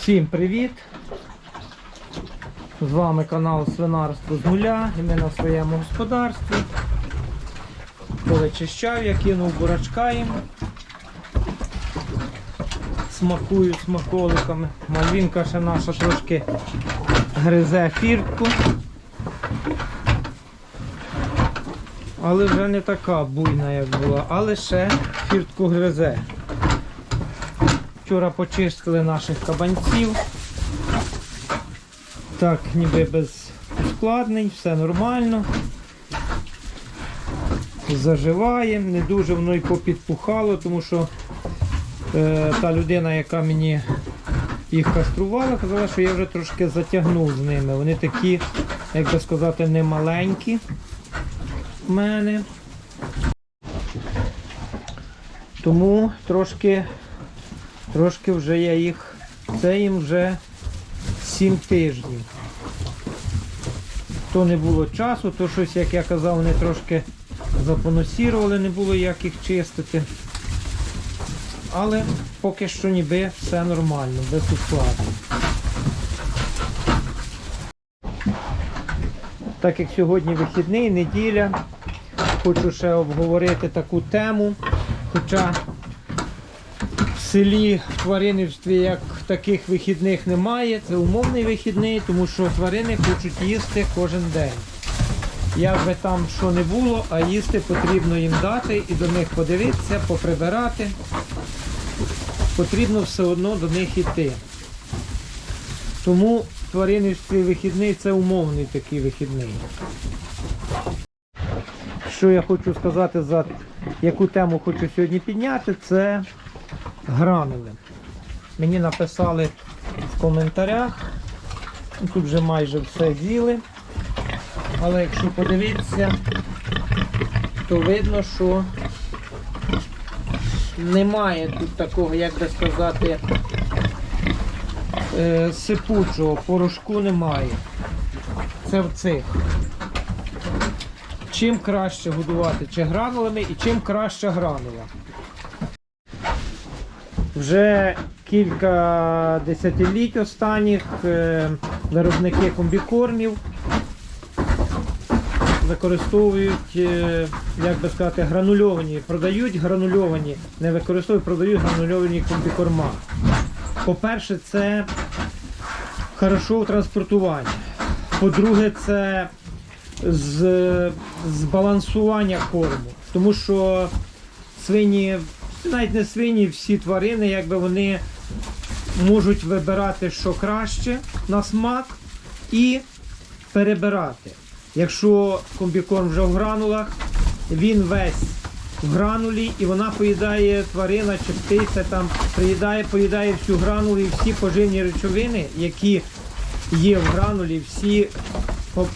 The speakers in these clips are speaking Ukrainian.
Всім привіт! З вами канал Свинарство з нуля і ми на своєму господарстві. Коли чищав, я кинув бурачка їм. Смакую смаколиками. Мальвінка ще наша трошки гризе фіртку. Але вже не така буйна, як була, але ще фіртку гризе. Вчора почистили наших кабанців. Так, ніби без ускладнень, все нормально. Заживає, не дуже воно й попідпухало, тому що е, та людина, яка мені їх каструвала, казала, що я вже трошки затягнув з ними. Вони такі, як би сказати, не маленькі в мене. Тому трошки Трошки вже я їх, це їм вже 7 тижнів. То не було часу, то щось, як я казав, вони трошки запоносірували, не було як їх чистити. Але поки що ніби все нормально, без ускладнень. Так як сьогодні вихідний, неділя, хочу ще обговорити таку тему. Хоча селі в тваринництві як таких вихідних немає. Це умовний вихідний, тому що тварини хочуть їсти кожен день. Як би там що не було, а їсти потрібно їм дати і до них подивитися, поприбирати. Потрібно все одно до них йти. Тому в тваринництві вихідний це умовний такий вихідний. Що я хочу сказати за яку тему хочу сьогодні підняти, це гранули. Мені написали в коментарях. Ну, Тут вже майже все з'їли. Але якщо подивитися, то видно, що немає тут такого, як би сказати, е, сипучого, порошку немає. Це в цих. Чим краще годувати чи гранулами і чим краще гранула. Вже кілька десятиліть останніх е, виробники комбікормів використовують, е, як би сказати, гранульовані, продають гранульовані, не використовують, продають гранульовані комбікорма. По-перше, це хорошо у транспортуванні. По-друге, це з, збалансування корму. Тому що свині, навіть не свині, всі тварини, якби вони можуть вибирати, що краще на смак і перебирати. Якщо комбікорм вже в гранулах, він весь в гранулі і вона поїдає тварина чи птиця там приїдає, поїдає всю гранулу і всі поживні речовини, які є в гранулі, всі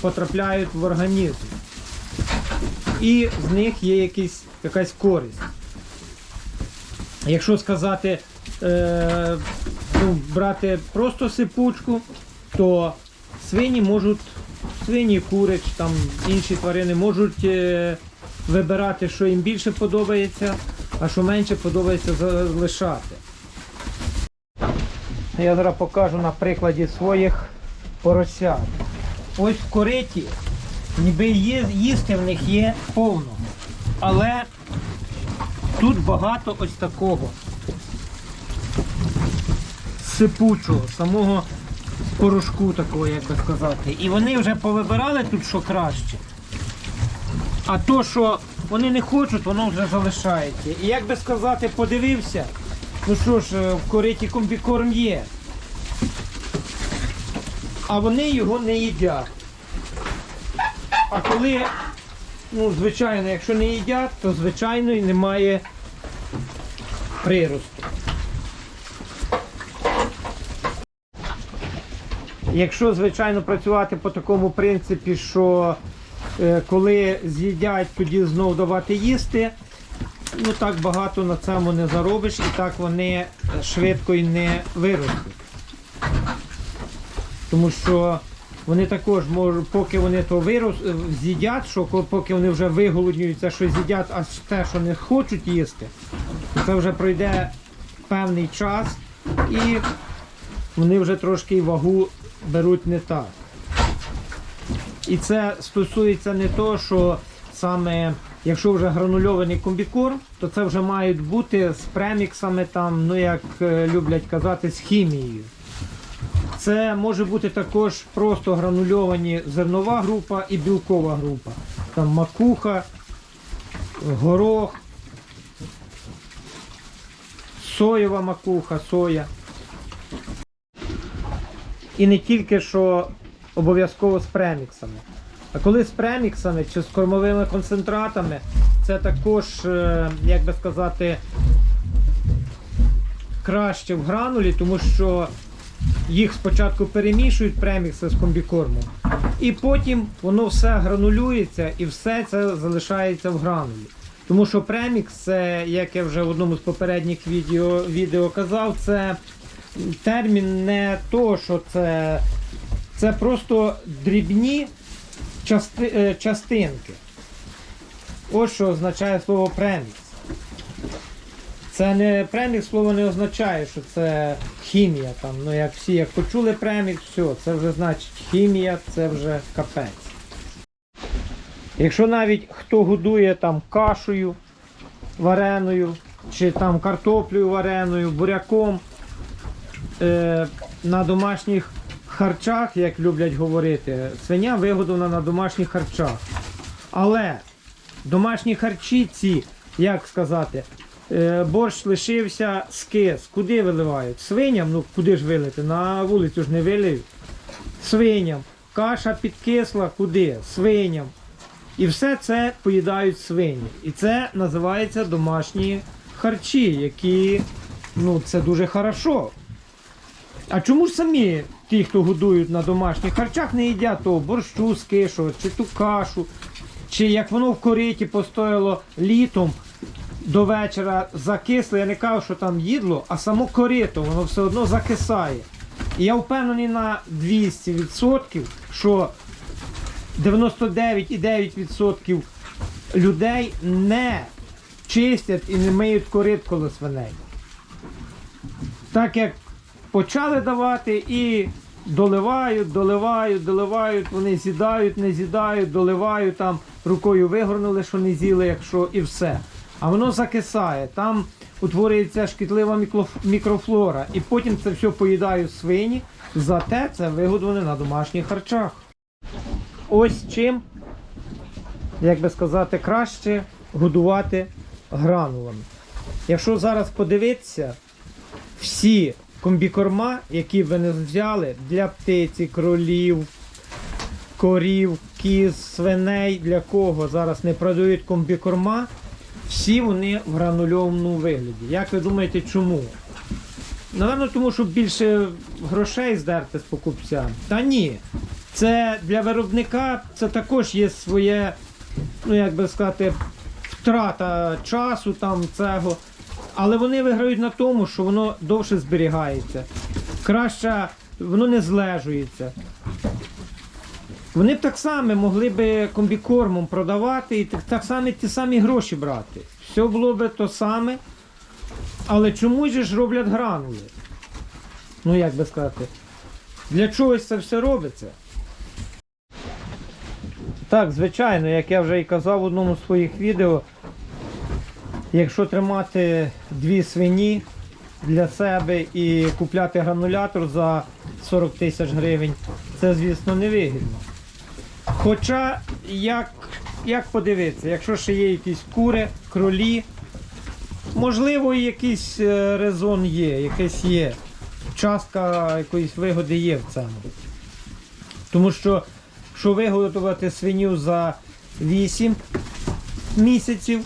потрапляють в організм. І з них є якийсь, якась користь. Якщо сказати, е, ну, брати просто сипучку, то свині можуть, свині, курич, там інші тварини можуть е, вибирати, що їм більше подобається, а що менше подобається залишати. Я зараз покажу на прикладі своїх поросят. Ось в кориті, ніби є, їсти в них є повно. Але тут багато ось такого сипучого, самого порошку такого, як би сказати. І вони вже повибирали тут, що краще. А то, що вони не хочуть, воно вже залишається. І як би сказати, подивився, ну що ж, е, в кориті комбікорм є. А вони його не їдять. А коли, ну, звичайно, якщо не їдять, то звичайно і немає приросту. Якщо, звичайно, працювати по такому принципі, що е, коли з'їдять, тоді знов давати їсти, ну так багато на цьому не заробиш і так вони швидко і не виростуть. Тому що вони також можуть, поки вони то вирос, е, з'їдять, що поки вони вже виголоднюються, що з'їдять, а те, що не хочуть їсти, це вже пройде певний час і вони вже трошки вагу беруть не так. І це стосується не того, що саме якщо вже гранульований комбікорм, то це вже мають бути з преміксами, там, ну як е, люблять казати, з хімією. Це може бути також просто гранульовані зернова група і білкова група. Там макуха, горох, соєва макуха, соя. І не тільки що обов'язково з преміксами. А коли з преміксами чи з кормовими концентратами, це також, е, як би сказати, краще в гранулі, тому що їх спочатку перемішують премікси з комбікормом, і потім воно все гранулюється і все це залишається в гранулі. Тому що премікс, це, як я вже в одному з попередніх відео, відео казав, це термін не то, що це, це просто дрібні части, е, частинки. Ось що означає слово премікс. Це не премікс слово не означає, що це хімія. Там, ну як всі як почули премікс, все, це вже значить хімія, це вже капець. Якщо навіть хто годує там кашею вареною, чи там картоплею вареною, буряком е, на домашніх харчах, як люблять говорити, свиня вигодована на домашніх харчах. Але домашні харчі ці, як сказати, борщ лишився скис. Куди виливають? Свиням, ну куди ж вилити? На вулицю ж не вилиють. Свиням. Каша підкисла, куди? Свиням. І все це поїдають свині. І це називається домашні харчі, які ну, це дуже хорошо. А чому ж самі ті, хто годують на домашніх харчах, не їдять того борщу з кишою, чи ту кашу, чи як воно в кориті постояло літом до вечора закисло, я не кажу, що там їдло, а само корито, воно все одно закисає. І я впевнений на 200%, що 99,9% людей не чистять і не миють корит коло свиней. Так як почали давати і доливають, доливають, доливають, вони з'їдають, не з'їдають, доливають там, рукою вигорнули, що не з'їли, якщо і все. А воно закисає, там утворюється шкідлива мікрофлора, і потім це все поїдають свині, зате це вигодоване на домашніх харчах. Ось чим, як би сказати, краще годувати гранулами. Якщо зараз подивитися, всі комбікорма, які ви не взяли для птиці, кролів, корів, кіз, свиней, для кого зараз не продають комбікорма, всі вони в гранульованому вигляді. Як ви думаєте, чому? Напевно, тому що більше грошей здерти з покупця. Та ні. Це для виробника це також є своє, ну як би сказати, втрата часу там цього. Але вони виграють на тому, що воно довше зберігається. Краще воно не злежується. Вони б так само могли б комбікормом продавати і так, так само ті самі гроші брати. Все було б то саме. Але чомусь ж роблять гранули? Ну як би сказати, для чогось це все робиться. Так, звичайно, як я вже і казав в одному з своїх відео, якщо тримати дві свині для себе і купляти гранулятор за 40 тисяч гривень, це, звісно, невигідно. Хоча, як, як подивитися, якщо ще є якісь кури, кролі, можливо, якийсь е, резон є, якась є. Частка якоїсь вигоди є в цьому. Тому що, що виготовити свиню за 8 місяців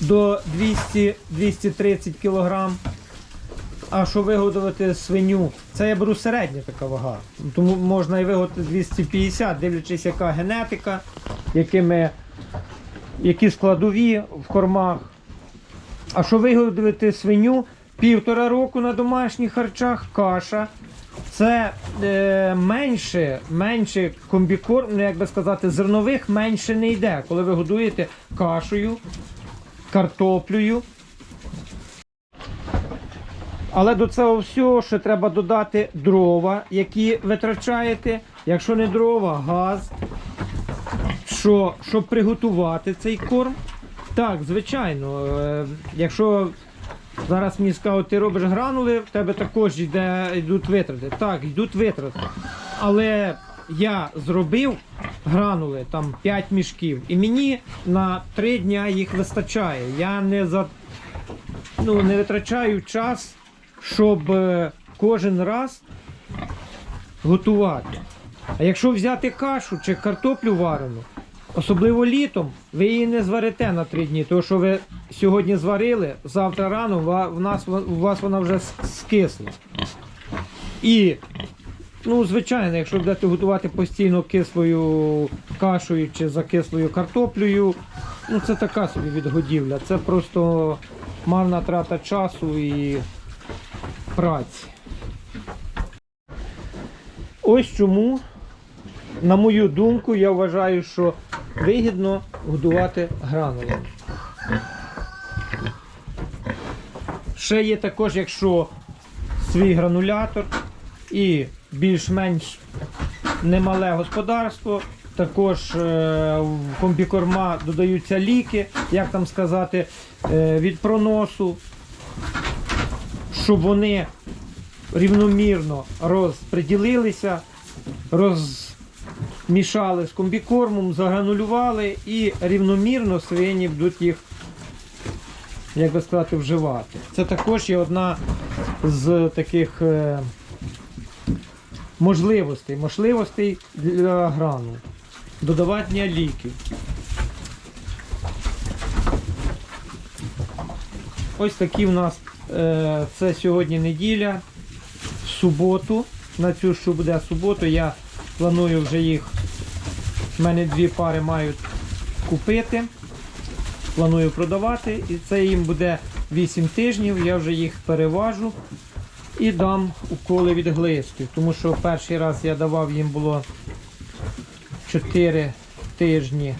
до 200-230 кг, а що виготовити свиню, це я беру середня така вага. Тому можна і виготовити 250, дивлячись, яка генетика, якими, які складові в кормах. А що виготовити свиню півтора року на домашніх харчах, каша. Це е, менше, менше комбікорм, ну, як би сказати, зернових менше не йде, коли ви годуєте кашею, картоплею. Але до цього всього ще треба додати дрова, які витрачаєте. Якщо не дрова, газ. Що, щоб приготувати цей корм. Так, звичайно, е, якщо зараз мені скажуть, ти робиш гранули, в тебе також йде, йдуть витрати. Так, йдуть витрати. Але я зробив гранули, там 5 мішків, і мені на 3 дня їх вистачає. Я не за ну, не витрачаю час, щоб е, кожен раз готувати. А якщо взяти кашу чи картоплю варену, особливо літом, ви її не зварите на три дні, тому що ви сьогодні зварили, завтра рано в нас, у вас вона вже скисла. І, ну, звичайно, якщо будете готувати постійно кислою кашею чи закислою картоплею, ну це така собі відгодівля. Це просто марна трата часу і праці. Ось чому, на мою думку, я вважаю, що вигідно годувати гранулами. Ще є також, якщо свій гранулятор і більш-менш немале господарство, також е, в комбікорма додаються ліки, як там сказати, е, від проносу, щоб вони рівномірно розподілилися, розмішали з комбікормом, загранулювали і рівномірно свині будуть їх, як би сказати, вживати. Це також є одна з таких е, можливостей, можливостей для гранул. Додавання ліків. Ось такі в нас це сьогодні неділя. В суботу. На цю що буде суботу, я планую вже їх. в мене дві пари мають купити. Планую продавати. І це їм буде 8 тижнів. Я вже їх переважу і дам уколи від глистів. Тому що перший раз я давав їм було 4 тижні,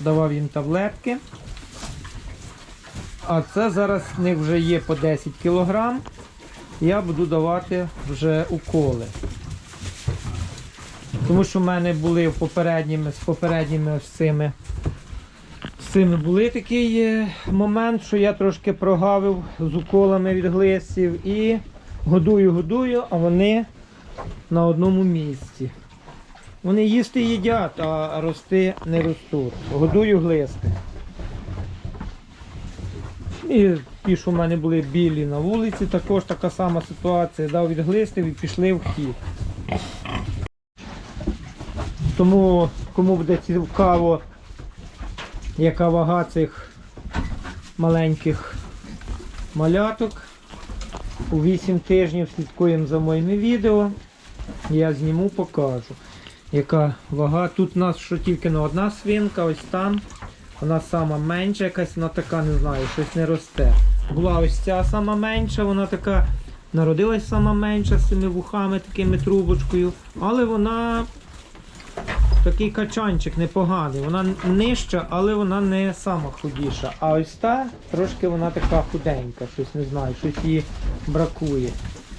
давав їм таблетки. А це зараз в них вже є по 10 кг. Я буду давати вже уколи. Тому що в мене були попередніми, з попередніми ось цими. З цими були такий е, момент, що я трошки прогавив з уколами від глистів і годую, годую, а вони на одному місці. Вони їсти їдять, а рости не ростуть. Годую глисти. І ті, що в мене були білі на вулиці, також така сама ситуація. Дав від глистів і пішли в хід. Тому кому буде цікаво, яка вага цих маленьких маляток, у 8 тижнів слідкуємо за моїми відео. Я зніму, покажу, яка вага. Тут у нас що тільки на одна свинка, ось там. Вона сама менша, якась, вона така, не знаю, щось не росте. Була ось ця сама менша, вона така народилась сама менша з цими вухами, такими трубочкою, але вона такий качанчик непоганий. Вона нижча, але вона не сама худіша. А ось та трошки вона така худенька, щось не знаю, щось їй бракує.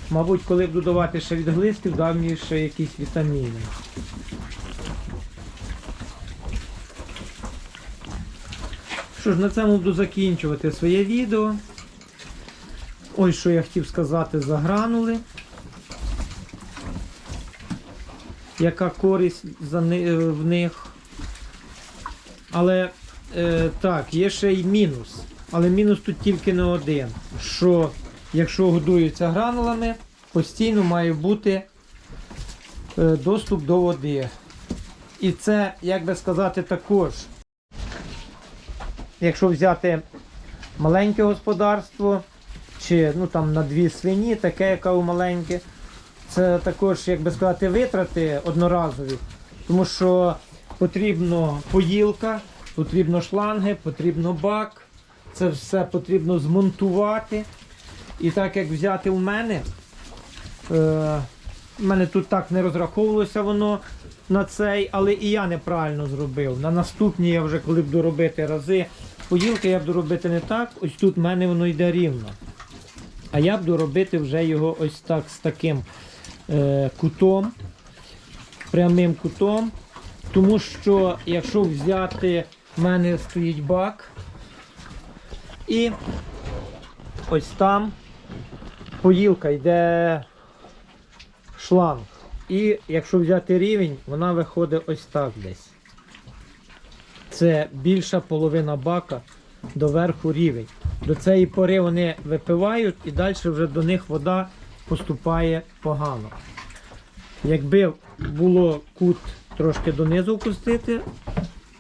Мабуть, коли буду давати ще від глистів, дам їй ще якісь вітаміни. Що ж, на цьому буду закінчувати своє відео. Ось що я хотів сказати за гранули. Яка користь за ни- е, в них. Але е, так, є ще й мінус. Але мінус тут тільки не один. Що якщо годуються гранулами, постійно має бути е, доступ до води. І це, як би сказати, також якщо взяти маленьке господарство, чи ну там на дві свині, таке, яке у маленьке, це також, як би сказати, витрати одноразові, тому що потрібно поїлка, потрібно шланги, потрібно бак, це все потрібно змонтувати. І так як взяти у мене, е, в мене тут так не розраховувалося воно на цей, але і я неправильно зробив. На наступні я вже коли буду робити рази поїлки, я буду робити не так. Ось тут в мене воно йде рівно. А я буду робити вже його ось так з таким е, кутом, прямим кутом. Тому що якщо взяти, в мене стоїть бак, і ось там поїлка йде шланг. І якщо взяти рівень, вона виходить ось так десь. Це більша половина бака доверху рівень. До цієї пори вони випивають і далі вже до них вода поступає погано. Якби було кут трошки донизу опустити,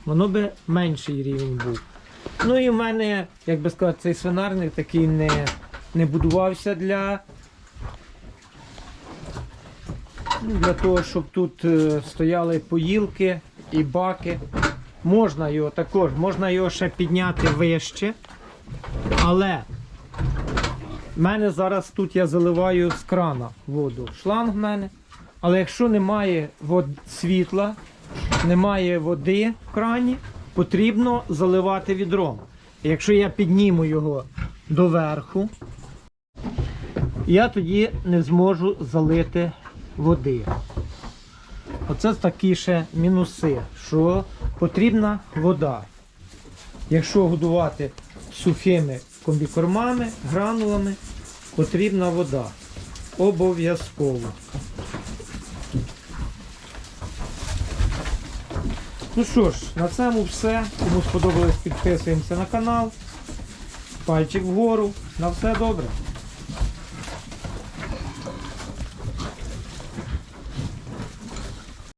воно би менший рівень був. Ну і в мене, як би сказати, цей свинарник такий не, не будувався для, ну, для того, щоб тут е, стояли поїлки і баки. Можна його також, можна його ще підняти вище. Але в мене зараз тут я заливаю з крана воду. Шланг в мене. Але якщо немає вод... світла, немає води в крані, потрібно заливати відром. Якщо я підніму його доверху, я тоді не зможу залити води. Оце такі ще мінуси, що потрібна вода. Якщо годувати сухими комбікормами, гранулами, потрібна вода. Обов'язково. Ну що ж, на цьому все. Кому сподобалось, підписуємося на канал. Пальчик вгору. На все добре.